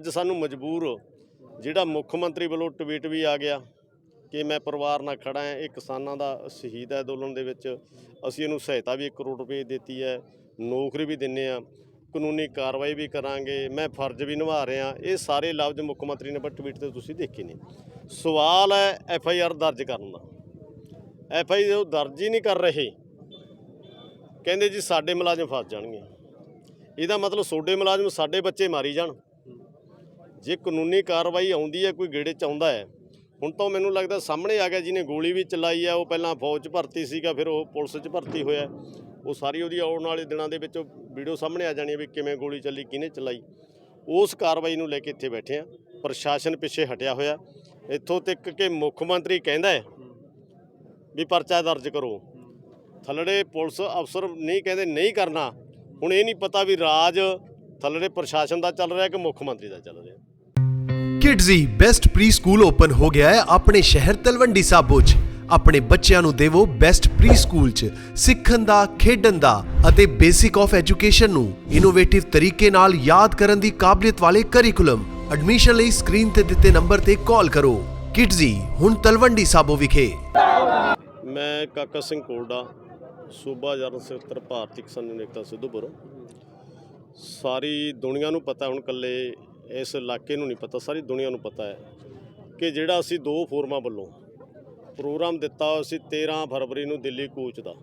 ਅੱਜ ਸਾਨੂੰ ਮਜਬੂਰ ਜਿਹੜਾ ਮੁੱਖ ਮੰਤਰੀ ਵੱਲੋਂ ਟਵੀਟ ਵੀ ਆ ਗਿਆ ਕਿ ਮੈਂ ਪਰਿਵਾਰ ਨਾਲ ਖੜਾ ਹਾਂ, ਇਹ ਕਿਸਾਨਾਂ ਦਾ ਸ਼ਹੀਦ ਹੈ ਅੰਦੋਲਨ ਦੇ ਵਿੱਚ। ਅਸੀਂ ਇਹਨੂੰ ਸਹਾਇਤਾ ਵੀ 1 ਕਰੋੜ ਰੁਪਏ ਦਿੱਤੀ ਹੈ, ਨੌਕਰੀ ਵੀ ਦਿੰਨੇ ਆ ਕਾਨੂੰਨੀ ਕਾਰਵਾਈ ਵੀ ਕਰਾਂਗੇ, ਮੈਂ ਫਰਜ਼ ਵੀ ਨਿਭਾ ਰਿਹਾ। ਇਹ ਸਾਰੇ ਲਫ਼ਜ਼ ਮੁੱਖ ਮੰਤਰੀ ਨੇ ਪਰ ਟਵੀਟ ਤੇ ਤੁਸੀਂ ਦੇਖੇ ਨੇ। ਸਵਾਲ ਹੈ ਐਫ ਆਈ ਆਰ ਦਰਜ ਕਰਨ ਦਾ। ਐਫ ਆਈ ਉਹ ਦਰਜ ਹੀ ਨਹੀਂ ਕਰ ਰਹੇ। ਕਹਿੰਦੇ ਜੀ ਸਾਡੇ ਮੁਲਾਜ਼ਮ ਫਸ ਜਾਣਗੇ। ਇਹਦਾ ਮਤਲਬ ਤੁਹਾਡੇ ਮੁਲਾਜ਼ਮ ਸਾਡੇ ਬੱਚੇ ਮਾਰੀ ਜਾਣ। ਜੇ ਕਾਨੂੰਨੀ ਕਾਰਵਾਈ ਆਉਂਦੀ ਹੈ, ਕੋਈ ਗੇੜੇ ਚ ਆਉਂਦਾ ਹੈ, ਹੁਣ ਤਾਂ ਮੈਨੂੰ ਲੱਗਦਾ ਸਾਹਮਣੇ ਆ ਗਿਆ ਜਿਹਨੇ ਗੋਲੀ ਵੀ ਚਲਾਈ ਹੈ ਉਹ ਪਹਿਲਾਂ ਫੌਜ 'ਚ ਭਰਤੀ ਸੀਗਾ, ਫਿਰ ਉਹ ਪੁਲਿਸ 'ਚ ਭਰਤੀ ਹੋਇਆ। ਉਹ ਸਾਰੀ ਉਹਦੀ ਆਉਣ ਵਾਲੇ ਦਿਨਾਂ ਦੇ ਵਿੱਚ ਵੀਡੀਓ ਸਾਹਮਣੇ ਆ ਜਾਣੀ ਵੀ ਕਿਵੇਂ ਗੋਲੀ ਚੱਲੀ, ਕਿਹਨੇ ਚਲਾਈ। ਉਸ ਕਾਰਵਾਈ ਨੂੰ ਲੈ ਕੇ ਇੱਥੇ ਬੈਠੇ ਆ। ਪ੍ਰਸ਼ਾਸਨ ਪਿੱਛੇ ਹਟਿਆ ਹੋਇਆ। ਇੱਥੋਂ ਤੱਕ ਕਿ ਮੁੱਖ ਮੰਤਰੀ ਕਹਿੰਦਾ ਹੈ ਵੀ ਪਰਚਾ ਦਰਜ ਕਰੋ। ਥੱਲੜੇ ਪੁਲਿਸ ਅਫਸਰ ਨਹੀਂ ਕਹਿੰਦੇ ਨਹੀਂ ਕਰਨਾ। ਹੁਣ ਇਹ ਨਹੀਂ ਪਤਾ ਵੀ ਰਾਜ ਥੱਲੜੇ ਪ੍ਰਸ਼ਾਸਨ ਦਾ ਚੱਲ ਰਿਹਾ ਕਿ ਮੁੱਖ ਮੰਤਰੀ ਦਾ ਚੱਲ ਰਿਹਾ? Kidzee best pre school open ਹੋ ਗਿਆ ਹੈ ਆਪਣੇ ਸ਼ਹਿਰ ਤਲਵੰਡੀ ਸਾਬੋ 'ਚ। ਆਪਣੇ ਬੱਚਿਆਂ ਨੂੰ ਦੇਵੋ ਬੈਸਟ ਪ੍ਰੀ ਸਕੂਲ 'ਚ। ਸਿੱਖਣ ਦਾ ਖੇਡਣ ਦਾ ਅਤੇ ਬੇਸਿਕ ਆਫ ਐਜੂਕੇਸ਼ਨ ਨੂੰ ਇਨੋਵੇਟਿਵ ਤਰੀਕੇ ਨਾਲ ਯਾਦ ਕਰਨ ਦੀ ਕਾਬਲੀਅਤ ਵਾਲੇ ਕਰਿਕੂਲਮ ਐਡਮਿਸ਼ਨ ਲਈ ਸਕਰੀਨ ਤੇ ਦਿੱਤੇ ਨੰਬਰ ਤੇ ਕਾਲ ਕਰੋ। ਕਿਡਜ਼ੀ ਹੁਣ ਤਲਵੰਡੀ ਸਾਬੋ ਵਿਖੇ। ਮੈਂ ਕਾਕਾ ਸਿੰਘ ਕੋਲਡਾ ਸੂਬਾ ਜਨਰਲ ਸਕੱਤਰ ਭਾਰਤੀ ਕਿਸਾਨ ਯੂਨੀਅਨ ਸਿੱਧੂਪੁਰ ਸਾਰੀ ਦੁਨੀਆ ਨੂੰ ਪਤਾ ਹੁਣ ਕੱਲੇ ਇਸ ਇਲਾਕੇ ਨੂੰ ਨਹੀਂ ਪਤਾ, ਸਾਰੀ ਦੁਨੀਆ ਨੂੰ ਪਤਾ ਹੈ ਕਿ ਜਿਹੜਾ ਅਸੀਂ ਦੋ ਫੋਰਮਾਂ ਵੱਲੋਂ ਪ੍ਰੋਗਰਾਮ ਦਿੱਤਾ ਹੋਇਆ ਸੀ 13 ਫਰਵਰੀ ਨੂੰ ਦਿੱਲੀ ਕੂਚ ਦਾ।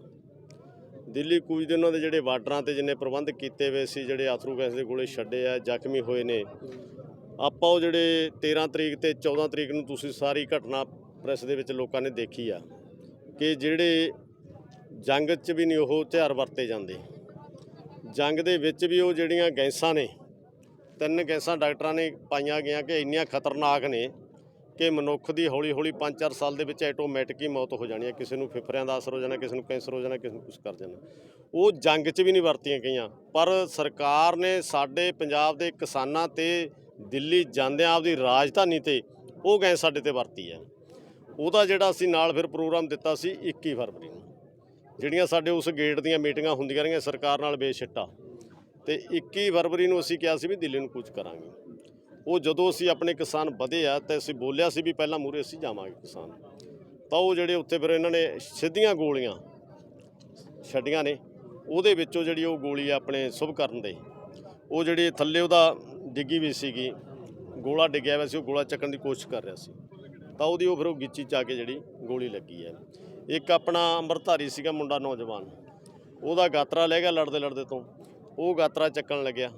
ਦਿੱਲੀ ਕੂਚ ਦੇ ਉਹਨਾਂ ਦੇ ਜਿਹੜੇ ਬਾਰਡਰਾਂ ਤੇ ਜਿੰਨੇ ਪ੍ਰਬੰਧ ਕੀਤੇ ਹੋਏ ਸੀ, ਜਿਹੜੇ ਆਥਰੂ ਗੈਸ ਦੇ ਗੋਲੇ ਛੱਡੇ ਆ, ਜ਼ਖਮੀ ਹੋਏ ਨੇ, ਆਪਾਂ ਉਹ ਜਿਹੜੇ 13 ਤਰੀਕ ਤੇ 14 ਤਰੀਕ ਨੂੰ ਤੁਸੀਂ ਸਾਰੀ ਘਟਨਾ ਪ੍ਰੈਸ ਦੇ ਵਿੱਚ ਲੋਕਾਂ ਨੇ ਦੇਖੀ ਆ ਕਿ ਜਿਹੜੇ ਜੰਗ 'ਚ ਵੀ ਨਹੀਂ ਉਹ ਹਥਿਆਰ ਵਰਤੇ ਜਾਂਦੇ। ਜੰਗ ਦੇ ਵਿੱਚ ਵੀ ਉਹ ਜਿਹੜੀਆਂ ਗੈਸਾਂ ਨੇ, ਤਿੰਨ ਗੈਸਾਂ ਡਾਕਟਰਾਂ ਨੇ ਪਾਈਆਂ ਗਈਆਂ ਕਿ ਇੰਨੀਆਂ ਖਤਰਨਾਕ ਨੇ ਕਿ ਮਨੁੱਖ ਦੀ ਹੌਲੀ ਹੌਲੀ 5-4 ਸਾਲ ਦੇ ਵਿੱਚ ਆਟੋਮੈਟਿਕ ਹੀ ਮੌਤ ਹੋ ਜਾਣੀ ਹੈ। ਕਿਸੇ ਨੂੰ ਫੇਫੜਿਆਂ ਦਾ ਅਸਰ ਹੋ ਜਾਣਾ, ਕਿਸੇ ਨੂੰ ਕੈਂਸਰ ਹੋ ਜਾਣਾ, ਕਿਸੇ ਨੂੰ ਕੁਝ ਕਰ ਜਾਣਾ। ਉਹ ਜੰਗ 'ਚ ਵੀ ਨਹੀਂ ਵਰਤੀਆਂ ਗਈਆਂ, ਪਰ ਸਰਕਾਰ ਨੇ ਸਾਡੇ ਪੰਜਾਬ ਦੇ ਕਿਸਾਨਾਂ ਤੇ ਦਿੱਲੀ ਜਾਂਦਿਆਂ ਆਪਦੀ ਰਾਜਧਾਨੀ ਤੇ ਉਹ ਗੈਸ ਸਾਡੇ ਤੇ ਵਰਤੀ ਹੈ। ਉਹਦਾ ਜਿਹੜਾ ਅਸੀਂ ਨਾਲ ਫਿਰ ਪ੍ਰੋਗਰਾਮ ਦਿੱਤਾ ਸੀ 21 ਫਰਵਰੀ ਨੂੰ। ਜਿਹੜੀਆਂ ਸਾਡੇ ਉਸ ਗੇਟ ਦੀਆਂ ਮੀਟਿੰਗਾਂ ਹੁੰਦੀਆਂ ਰਹੀਆਂ ਸਰਕਾਰ ਨਾਲ ਬੇਸ਼ਿੱਟਾ, ਤੇ 21 ਫਰਵਰੀ ਨੂੰ ਅਸੀਂ ਕਿਹਾ ਸੀ ਵੀ ਦਿੱਲੀ ਨੂੰ ਕੂਚ ਕਰਾਂਗੇ। ਉਹ ਜਦੋਂ ਅਸੀਂ ਆਪਣੇ ਕਿਸਾਨ ਵਧੇ ਆ ਤੇ ਅਸੀਂ ਬੋਲਿਆ ਸੀ ਵੀ ਪਹਿਲਾਂ ਮੂਰੇ ਅਸੀਂ ਜਾਵਾਂਗੇ ਕਿਸਾਨ। ਤਾਂ ਉਹ ਜਿਹੜੇ ਉੱਥੇ ਫਿਰ ਇਹਨਾਂ ਨੇ ਸਿੱਧੀਆਂ ਗੋਲੀਆਂ ਛੱਡੀਆਂ ਨੇ, ਉਹਦੇ ਵਿੱਚੋਂ ਜਿਹੜੀ ਉਹ ਗੋਲੀ ਆਪਣੇ ਸੁਭ ਕਰਨ ਦੇ, ਉਹ ਜਿਹੜੀ ਥੱਲੇ ਉਹਦਾ ਡਿੱਗੀ ਵੀ ਸੀਗੀ, ਗੋਲਾ ਡਿੱਗਿਆ ਹੋਇਆ ਸੀ, ਉਹ ਗੋਲਾ ਚੱਕਣ ਦੀ ਕੋਸ਼ਿਸ਼ ਕਰ ਰਿਹਾ ਸੀ। ਤਾਂ ਉਹਦੀ ਉਹ ਫਿਰ ਉਹ ਗਿੱਚੀ ਚ ਕੇ ਜਿਹੜੀ ਗੋਲੀ ਲੱਗੀ ਹੈ। ਇੱਕ ਆਪਣਾ ਅੰਮ੍ਰਿਤਧਾਰੀ ਸੀਗਾ ਮੁੰਡਾ ਨੌਜਵਾਨ। ਉਹਦਾ ਗਾਤਰਾ ਲੈ ਗਿਆ ਲੜਦੇ ਲੜਦੇ ਤੋਂ। ਉਹ ਗਾਤਰਾ ਚੱਕਣ ਲੱਗਿਆ।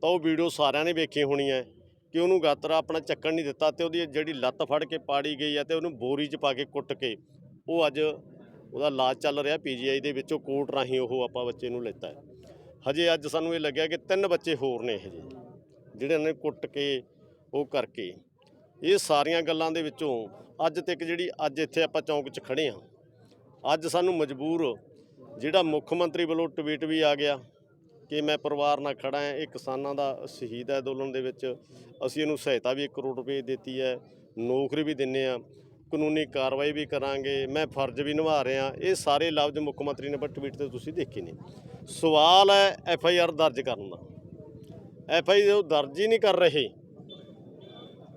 ਤਾਂ ਉਹ ਵੀਡੀਓ ਸਾਰਿਆਂ ਨੇ ਵੇਖੀ ਹੋਣੀ ਹੈ ਕਿ ਉਹਨੂੰ ਗਾਤਰਾ ਆਪਣਾ ਚੱਕਣ ਨਹੀਂ ਦਿੱਤਾ ਤੇ ਉਹਦੀ ਜਿਹੜੀ ਲੱਤ ਫੜ ਕੇ ਪਾੜੀ ਗਈ ਹੈ ਤੇ ਉਹਨੂੰ ਬੋਰੀ 'ਚ ਪਾ ਕੇ ਕੁੱਟ ਕੇ ਉਹ ਅੱਜ ਉਹਦਾ ਇਲਾਜ ਚੱਲ ਰਿਹਾ ਪੀਜੀਆਈ ਦੇ ਵਿੱਚੋਂ ਕੋਰਟ ਰਾਹੀਂ ਉਹ ਆਪਾਂ ਬੱਚੇ ਨੂੰ ਲੈਤਾ ਹੈ। ਹਜੇ ਅੱਜ ਸਾਨੂੰ ਇਹ ਲੱਗਿਆ ਕਿ ਤਿੰਨ ਬੱਚੇ ਹੋਰ ਨੇ ਇਹ ਜਿਹੇ, ਜਿਹੜੇ ਨੇ ਕੁੱਟ ਕੇ ਉਹ ਕਰਕੇ ਇਹ ਸਾਰੀਆਂ ਗੱਲਾਂ ਦੇ ਵਿੱਚੋਂ ਅੱਜ ਤੱਕ ਜਿਹੜੀ ਅੱਜ ਇੱਥੇ ਆਪਾਂ ਚੌਂਕ 'ਚ ਖੜੇ ਆ ਅੱਜ ਸਾਨੂੰ ਮਜਬੂਰ ਜਿਹੜਾ ਮੁੱਖ ਮੰਤਰੀ ਵੱਲੋਂ ਟਵੀਟ ਵੀ ਆ ਗਿਆ ਕਿ ਮੈਂ ਪਰਿਵਾਰ ਨਾਲ ਖੜਾ ਹਾਂ, ਇਹ ਕਿਸਾਨਾਂ ਦਾ ਸ਼ਹੀਦ ਹੈ ਅੰਦੋਲਨ ਦੇ ਵਿੱਚ। ਅਸੀਂ ਇਹਨੂੰ ਸਹਾਇਤਾ ਵੀ 1 ਕਰੋੜ ਰੁਪਏ ਦਿੱਤੀ ਹੈ, ਨੌਕਰੀ ਵੀ ਦਿੰਨੇ ਆ ਕਾਨੂੰਨੀ ਕਾਰਵਾਈ ਵੀ ਕਰਾਂਗੇ, ਮੈਂ ਫਰਜ਼ ਵੀ ਨਿਭਾ ਰਿਹਾ। ਇਹ ਸਾਰੇ ਲਫ਼ਜ਼ ਮੁੱਖ ਮੰਤਰੀ ਨੇ ਪਰ ਟਵੀਟ ਤੇ ਤੁਸੀਂ ਦੇਖੇ ਨੇ। ਸਵਾਲ ਹੈ ਐਫ ਆਈ ਆਰ ਦਰਜ ਕਰਨ ਦਾ। ਐਫ ਆਈ ਉਹ ਦਰਜ ਹੀ ਨਹੀਂ ਕਰ ਰਹੇ।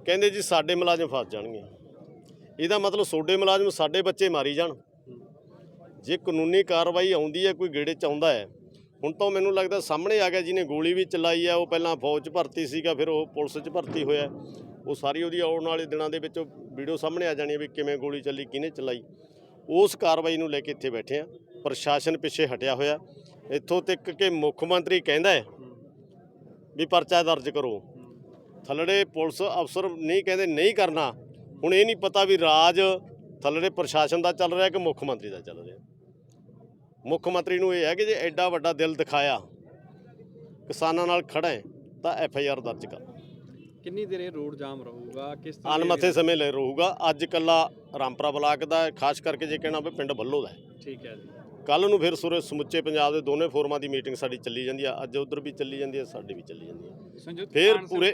ਕਹਿੰਦੇ ਜੀ ਸਾਡੇ ਮੁਲਾਜ਼ਮ ਫਸ ਜਾਣਗੇ। ਇਹਦਾ ਮਤਲਬ ਤੁਹਾਡੇ ਮੁਲਾਜ਼ਮ ਸਾਡੇ ਬੱਚੇ ਮਾਰੀ ਜਾਣ। ਜੇ ਕਾਨੂੰਨੀ ਕਾਰਵਾਈ ਆਉਂਦੀ ਹੈ, ਕੋਈ ਗੇੜੇ ਚ ਆਉਂਦਾ ਹੈ, ਹੁਣ ਤਾਂ ਮੈਨੂੰ ਲੱਗਦਾ ਸਾਹਮਣੇ ਆ ਗਿਆ ਜਿਹਨੇ ਗੋਲੀ ਵੀ ਚਲਾਈ ਹੈ ਉਹ ਪਹਿਲਾਂ ਫੌਜ 'ਚ ਭਰਤੀ ਸੀਗਾ, ਫਿਰ ਉਹ ਪੁਲਿਸ 'ਚ ਭਰਤੀ ਹੋਇਆ। ਉਹ ਸਾਰੀ ਉਹਦੀ ਆਉਣ ਵਾਲੇ ਦਿਨਾਂ ਦੇ ਵਿੱਚ ਵੀਡੀਓ ਸਾਹਮਣੇ ਆ ਜਾਣੀ ਹੈ ਵੀ ਕਿਵੇਂ ਗੋਲੀ ਚੱਲੀ, ਕਿਹਨੇ ਚਲਾਈ। ਉਸ ਕਾਰਵਾਈ ਨੂੰ ਲੈ ਕੇ ਇੱਥੇ ਬੈਠੇ ਆ ਪ੍ਰਸ਼ਾਸਨ ਪਿੱਛੇ ਹਟਿਆ ਹੋਇਆ। ਇੱਥੋਂ ਤੱਕ ਕਿ ਮੁੱਖ ਮੰਤਰੀ ਕਹਿੰਦਾ ਹੈ ਵੀ ਪਰਚਾ ਦਰਜ ਕਰੋ। ਥੱਲੜੇ ਪੁਲਿਸ ਅਫਸਰ ਨਹੀਂ ਕਹਿੰਦੇ ਨਹੀਂ ਕਰਨਾ। ਹੁਣ ਇਹ ਨਹੀਂ ਪਤਾ ਵੀ ਰਾਜ ਥੱਲੜੇ ਪ੍ਰਸ਼ਾਸਨ ਦਾ ਚੱਲ ਰਿਹਾ ਕਿ ਮੁੱਖ ਮੰਤਰੀ ਦਾ ਚੱਲ ਰਿਹਾ। ਮੁੱਖ ਮੰਤਰੀ ਨੂੰ ਇਹ ਹੈ ਕਿ ਜੇ ਐਡਾ ਵੱਡਾ ਦਿਲ ਦਿਖਾਇਆ ਕਿਸਾਨਾਂ ਨਾਲ ਖੜਾ ਹੈ ਤਾਂ ਐਫ ਆਈ ਆਰ ਦਰਜ ਕਰ। ਕਿੰਨੀ ਦੇਰ ਇਹ ਰੋਡ ਜਾਮ ਰਹੂਗਾ? ਕਿਸ ਤਰ੍ਹਾਂ ਅਣਮੱਥੇ ਸਮੇਂ ਲੈ ਰਹੂਗਾ। ਅੱਜ ਕੱਲਾ ਰਾਮਪੁਰਾ ਬਲਾਕ ਦਾ ਖਾਸ ਕਰਕੇ ਜੇ ਕਹਿਣਾ ਹੋਵੇ ਪਿੰਡ ਬੱਲੋ ਦਾ ਠੀਕ ਹੈ ਜੀ। ਕੱਲ ਨੂੰ ਫਿਰ ਸੁਰੇ ਸਮੁੱਚੇ ਪੰਜਾਬ ਦੇ ਦੋਨੇ ਫੋਰਮਾਂ ਦੀ ਮੀਟਿੰਗ ਸਾਡੀ ਚੱਲੀ ਜਾਂਦੀ ਆ। ਅੱਜ ਉਧਰ ਵੀ ਚੱਲੀ ਜਾਂਦੀ ਹੈ ਸਾਡੀ ਵੀ ਚੱਲੀ ਜਾਂਦੀ ਹੈ ਸੰਯੁਕਤ ਫਿਰ ਪੂਰੇ